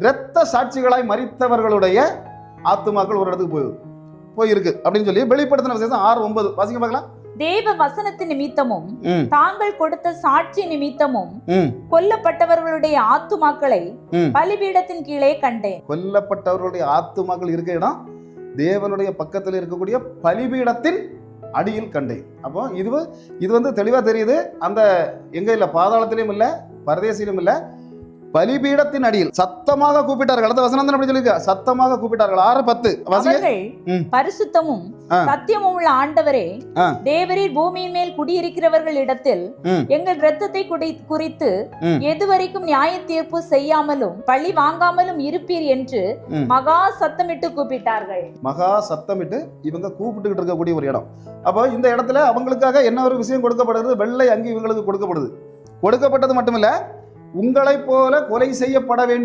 இரத்த சாட்சிகளாய் மறித்தவர்களுடைய ஆத்துமாக்கள் ஒரு இடத்துக்கு போய் போயிருக்கு அப்படின்னு சொல்லி வெளிப்படுத்தின விசேஷம் ஆறு ஒன்பது. வாசிக்க பார்க்கலாம். தேவ வசனத்து நிமித்தமும் தாங்கள் கொடுத்த சாட்சி நிமித்தமும் கொல்லப்பட்டவர்களுடைய ஆத்துமாக்களை. பலிபீடத்தின் கீழே கண்டேன். கொல்லப்பட்டவர்களுடைய ஆத்துமாக்கள் இருக்க இடம் தேவனுடைய பக்கத்தில் இருக்கக்கூடிய பலிபீடத்தின் அடியில் கண்டேன். அப்போ இது இது வந்து தெளிவாக தெரியுது. அந்த எங்க இல்லை பாதாளத்திலையும் இல்லை பரதேசிலும் இல்லை பலிபீடத்தின் அடியில் சத்தமாக கூப்பிட்டார்கள் அடுத்த வசனம் அப்படி சொல்லியிருக்க சத்தமாக கூப்பிட்டார்கள் ஆறு பத்து. பரிசுத்தமும். சத்தியமும் உள்ள ஆண்டவரே. தேவரீர் பூமியின் மேல் குடியிருக்கிறவர்கள் இடத்தில். எங்கள் இரத்தத்தை குடி குறித்து. எதுவரைக்கும் நியாய தீர்ப்பு செய்யாமலும் பழி வாங்காமலும் இருப்பீர் என்று. மகா சத்தமிட்டு கூப்பிட்டார்கள் மகா சத்தமிட்டு இவங்க கூப்பிட்டுக்கிட்டு இருக்கக்கூடிய ஒரு இடம் அப்போ இந்த இடத்துல அவங்களுக்காக என்ன ஒரு விஷயம் கொடுக்கப்படுகிறது வெள்ளை அங்கி இவங்களுக்கு கொடுக்கப்படுது கொடுக்கப்பட்டது மட்டுமில்ல உங்களைப் போல கொலை செய்யப்பட வேண்டிய